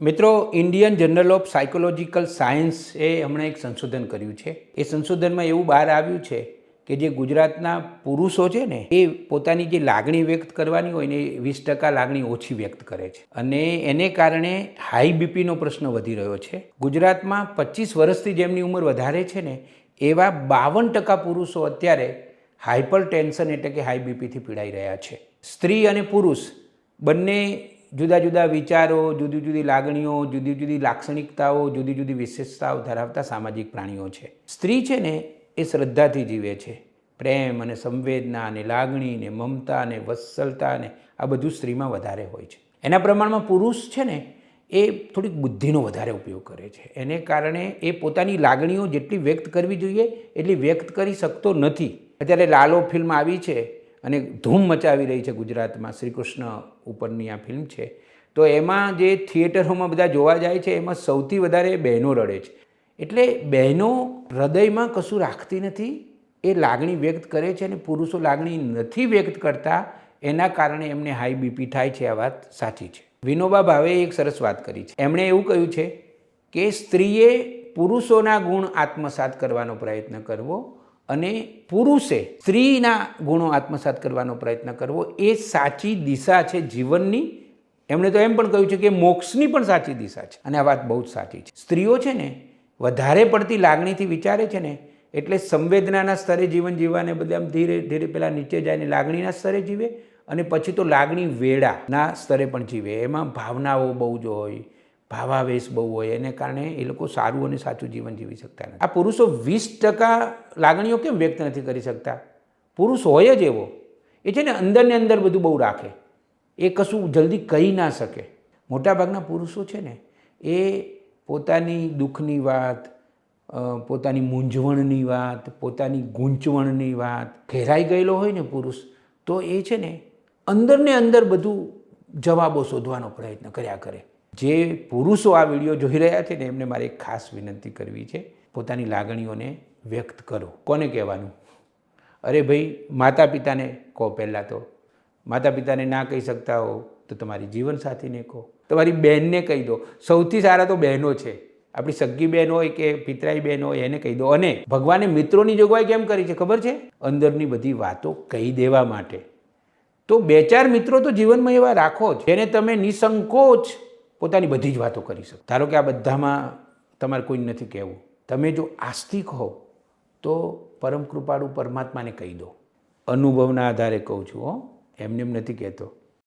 મિત્રો Indian journal of psychological science એ હમણાં એક સંશોધન કર્યું છે. એ સંશોધનમાં એવું બહાર આવ્યું છે કે જે ગુજરાતના પુરુષો છે ને, એ પોતાની જે લાગણી વ્યક્ત કરવાની હોય ને, એ વીસ ટકા લાગણી ઓછી વ્યક્ત કરે છે. અને એને કારણે હાઈ બીપીનો પ્રશ્ન વધી રહ્યો છે. ગુજરાતમાં પચીસ વર્ષથી જેમની ઉંમર વધારે છે ને, એવા બાવન ટકા પુરુષો અત્યારે હાઇપર ટેન્શન એટલે કે હાઈ બીપીથી પીડાઈ રહ્યા છે. સ્ત્રી અને પુરુષ બંને જુદા જુદા વિચારો, જુદી જુદી લાગણીઓ, જુદી જુદી લાક્ષણિકતાઓ, જુદી જુદી વિશેષતાઓ ધરાવતા સામાજિક પ્રાણીઓ છે. સ્ત્રી છે ને, એ શ્રદ્ધાથી જીવે છે. પ્રેમ અને સંવેદના અને લાગણી ને મમતા અને વત્સલતા ને આ બધું સ્ત્રીમાં વધારે હોય છે. એના પ્રમાણમાં પુરુષ છે ને, એ થોડીક બુદ્ધિનો વધારે ઉપયોગ કરે છે. એને કારણે એ પોતાની લાગણીઓ જેટલી વ્યક્ત કરવી જોઈએ, એટલી વ્યક્ત કરી શકતો નથી. અત્યારે લાલો ફિલ્મ આવી છે અને ધૂમ મચાવી રહી છે ગુજરાતમાં શ્રી કૃષ્ણ ઉપરની આ ફિલ્મ છે. તો એમાં જે થિયેટરોમાં બધા જોવા જાય છે, એમાં સૌથી વધારે બહેનો રડે છે. એટલે બહેનો હૃદયમાં કશું રાખતી નથી, એ લાગણી વ્યક્ત કરે છે અને પુરુષો લાગણી નથી વ્યક્ત કરતા, એના કારણે એમને હાઈ બીપી થાય છે, આ વાત સાચી છે. વિનોબા ભાવે એક સરસ વાત કરી છે. એમણે એવું કહ્યું છે કે સ્ત્રીએ પુરુષોના ગુણ આત્મસાત કરવાનો પ્રયત્ન કરવો અને પુરુષે સ્ત્રીના ગુણો આત્મસાત કરવાનો પ્રયત્ન કરવો એ સાચી દિશા છે જીવનની. એમણે તો એમ પણ કહ્યું છે કે મોક્ષની પણ સાચી દિશા છે. અને આ વાત બહુ જ સાચી છે. સ્ત્રીઓ છે ને, વધારે પડતી લાગણીથી વિચારે છે ને, એટલે સંવેદનાના સ્તરે જીવન જીવવાને બદલે આમ ધીરે ધીરે પહેલાં નીચે જાય લાગણીના સ્તરે જીવે અને પછી તો લાગણી વેળાના સ્તરે પણ જીવે. એમાં ભાવનાઓ બહુ જ હોય ભાવાવેશ બહુ હોય, એને કારણે એ લોકો સારું અને સાચું જીવન જીવી શકતા નથી. આ પુરુષો વીસ ટકા લાગણીઓ કેમ વ્યક્ત નથી કરી શકતા? પુરુષ હોય જ એવો. એ છે ને અંદરને અંદર બધું બહુ રાખે. એ કશું જલ્દી કહી ના શકે. મોટાભાગના પુરુષો છે ને, એ પોતાની દુઃખની વાત પોતાની મૂંઝવણની વાત, પોતાની ગૂંચવણની વાત, ઘેરાઈ ગયેલો હોય ને પુરુષ, તો એ છે ને અંદરને અંદર બધું જવાબો શોધવાનો પ્રયત્ન કર્યા કરે. જે પુરુષો આ વીડિયો જોઈ રહ્યા છે ને, એમને મારે એક ખાસ વિનંતી કરવી છે. પોતાની લાગણીઓને વ્યક્ત કરો. કોને કહેવાનું? અરે ભાઈ માતા પિતાને કહો પહેલાં તો. માતા પિતાને ના કહી શકતા હો, તો તમારી જીવનસાથીને કહો. તમારી બહેનને કહી દો. સૌથી સારા તો બહેનો છે. આપણી સગી બહેન હોય કે પિતરાઈ બહેન હોય, એને કહી દો. અને ભગવાને મિત્રોની જોગવાઈ કેમ કરી છે, ખબર છે? અંદરની બધી વાતો કહી દેવા માટે. તો બે ચાર મિત્રો તો જીવનમાં એવા રાખો જેને તમે નિસંકોચ પોતાની બધી જ વાતો કરી શકો. ધારો કે આ બધામાં તમારે કોઈ નથી કહેવું. તમે જો આસ્તિક હો, તો પરમ કૃપાળુ પરમાત્માને કહી દો. અનુભવના આધારે કહું છું હો, એમને એમ નથી કહેતો.